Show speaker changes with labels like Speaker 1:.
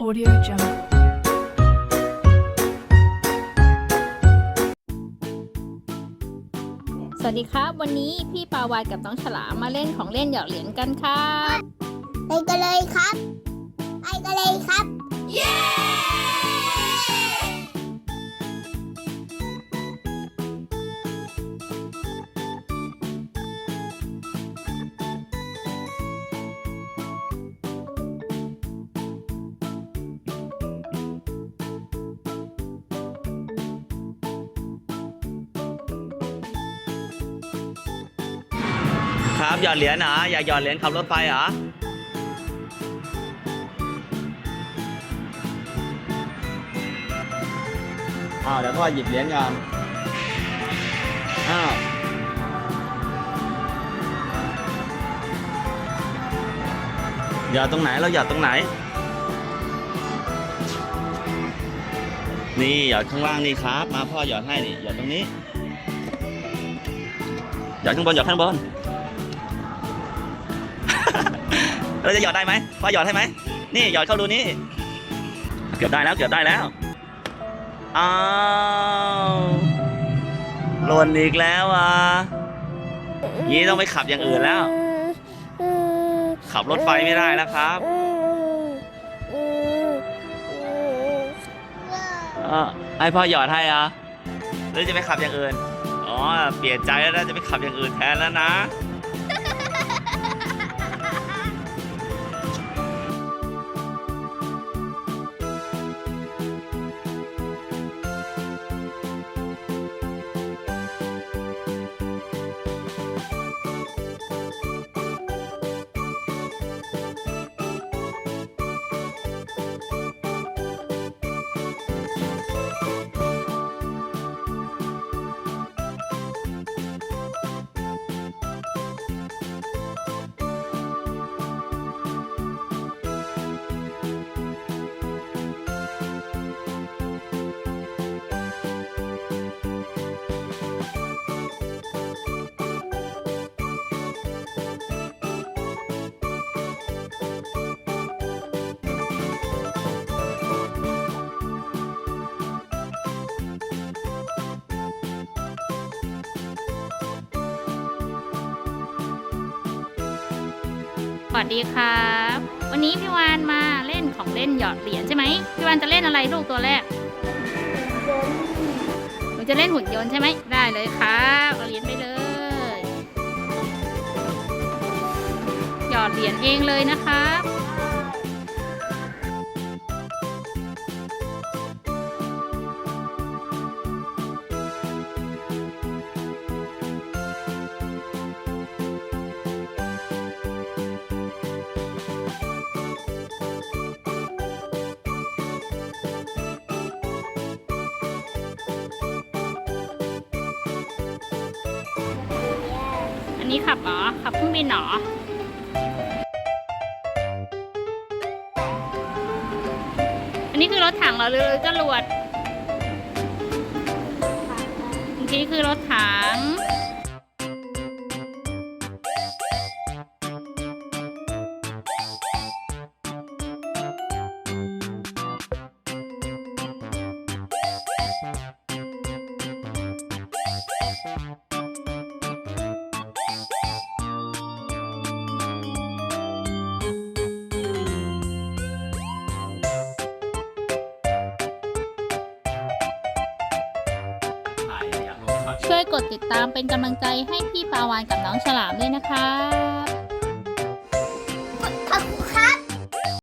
Speaker 1: Audio Jungle.
Speaker 2: สวัสดีครับ วันนี้พี่ปาวานกับน้องฉลามมาเล่นของเล่นหยอดเหรียญกันครับ
Speaker 3: ไปกันเลยครับ ไปกันเลยครับ เย้
Speaker 4: ครับหยอดเหรียญเหรออยากหยอดเหรียญขับรถไฟเหรออ้าวเดี๋ยวพ่อหยิบเหรียญก่อนอ้าวหยอดตรงไหนเราหยอดตรงไหน นี่หยอดข้างล่างนี่ครับ มาพ่อหยอดให้นี่หยอดตรงนี้หยอดข้างบนหยอดข้างบน เราจะหยอดได้ไหมพ่อหยอดให้ไหมนี่หยอดเข้ารูนี้ เกือบได้แล้วเกือบได้แล้วอ้าวหล่นอีกแล้วอะงี้ต้องไปขับอย่างอื่นแล้ว ขับรถไฟไม่ได้แล้วครับเออให้พ่อหยอดให้อะหรือจะไปขับอย่างอื่น อ๋อ เปลี่ยนใจแล้วจะไปขับอย่างอื่นแทนแล้วนะ
Speaker 2: สวัสดีครับ วันนี้พี่วานมาเล่นของเล่นหยอดเหรียญใช่ไหมพี่วานจะเล่นอะไรลูกตัวแรกหนูจะเล่นหุ่นยนต์ใช่ไหมได้เลยครับเอาเหรียญไปเลย หยอดเหรียญเองเลยนะครับ นี้ขับเหรอ ขับเครื่องบินเหรออันนี้คือรถถังเหรอหรือจรวดอันนี้คือรถถัง วยกดติดตามเป็นกำลังใจให้พี่ปาวานกับน้องฉลามด้วยนะครับ